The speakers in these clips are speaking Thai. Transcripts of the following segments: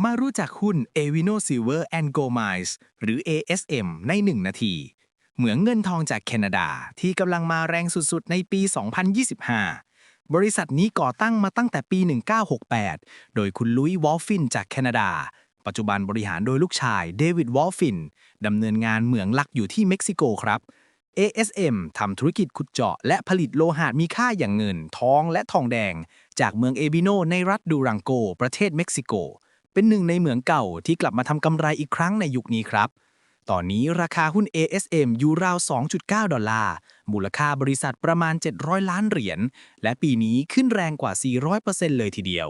มารู้จักหุ้น Avino Silver and Gold Mines หรือ ASM ใน 1 นาที เหมืองเงินทองจากแคนาดาที่กำลังมาแรงสุด ๆ ในปี 2025 บริษัทนี้ก่อตั้งมาตั้งแต่ปี 1968 โดยคุณลุยวอลฟินจากแคนาดา ปัจจุบันบริหารโดยลูกชายเดวิดวอลฟินดำเนินงานเหมืองหลักอยู่ที่เม็กซิโกครับ ASM ทำธุรกิจขุดเจาะ และผลิตโลหะมีค่าอย่างเงิน ทองและทองแดง จากเมืองเอบิโนในรัฐดูรังโก ประเทศเม็กซิโก เป็นหนึ่งในเหมืองเก่าที่กลับมาทำกำไรอีกครั้งในยุคนี้ครับ ตอนนี้ราคาหุ้น ASM อยู่ราว 2.9 ดอลลาร์ มูลค่าบริษัทประมาณ 700 ล้านเหรียญ และปีนี้ขึ้นแรงกว่า 400%เลยทีเดียว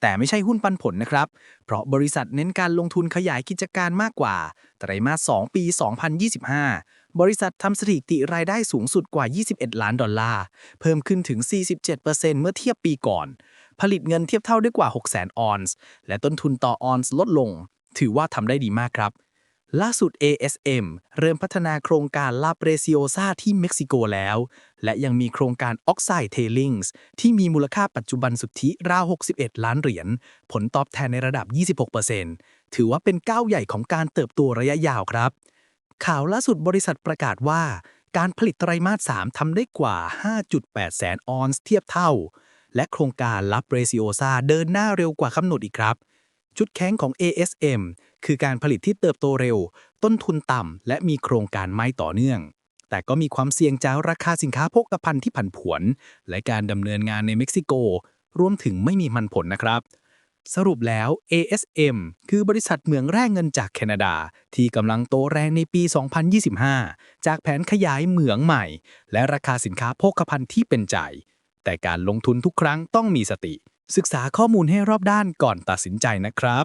แต่ไม่ใช่หุ้นปันผลนะครับ เพราะบริษัทเน้นการลงทุนขยายกิจการมากกว่า ไตรมาส 2 ปี 2025 บริษัททำสถิติรายได้สูงสุดกว่า 21 ล้านดอลลาร์ เพิ่มขึ้นถึง 47%เมื่อเทียบปีก่อน ผลิตเงินเทียบเท่าได้กว่า 600,000 ออนซ์ และต้นทุนต่อออนซ์ลดลง ถือว่าทำได้ดีมากครับ ล่าสุด ASM เริ่มพัฒนาโครงการลาเปรซิโอซาที่เม็กซิโกแล้ว และยังมีโครงการออกไซด์เทลิงส์ที่มีมูลค่าปัจจุบันสุทธิราว 61 ล้านเหรียญ ผลตอบแทนในระดับ 26%ถือว่าเป็นก้าวใหญ่ของการเติบโตระยะยาวครับ ข่าวล่าสุดบริษัทประกาศว่าการผลิตไตรมาส 3 ทำได้กว่า 5.8 แสนออนซ์เทียบเท่า และโครงการลับเรซิโอซาเดินหน้าเร็วกว่าคำหนดอีกครับ จุดแข็งของ ASM คือการผลิตที่เติบโตเร็ว ต้นทุนต่ำ และมีโครงการไม่ต่อเนื่อง แต่ก็มีความเสี่ยงจากราคาสินค้าโภคภัณฑ์ที่ผันผวน และการดำเนินงานในเม็กซิโก รวมถึงไม่มีมันผลนะครับสรุปแล้ว ASM คือบริษัทเหมืองแร่เงินจากแคนาดา ที่กำลังโตแรงในปี 2025 จากแผนขยายเหมืองใหม่ และราคาสินค้าโภคภัณฑ์ที่เป็นใจ แต่การลงทุนทุกครั้งต้องมีสติ ศึกษาข้อมูลให้รอบด้านก่อนตัดสินใจนะครับ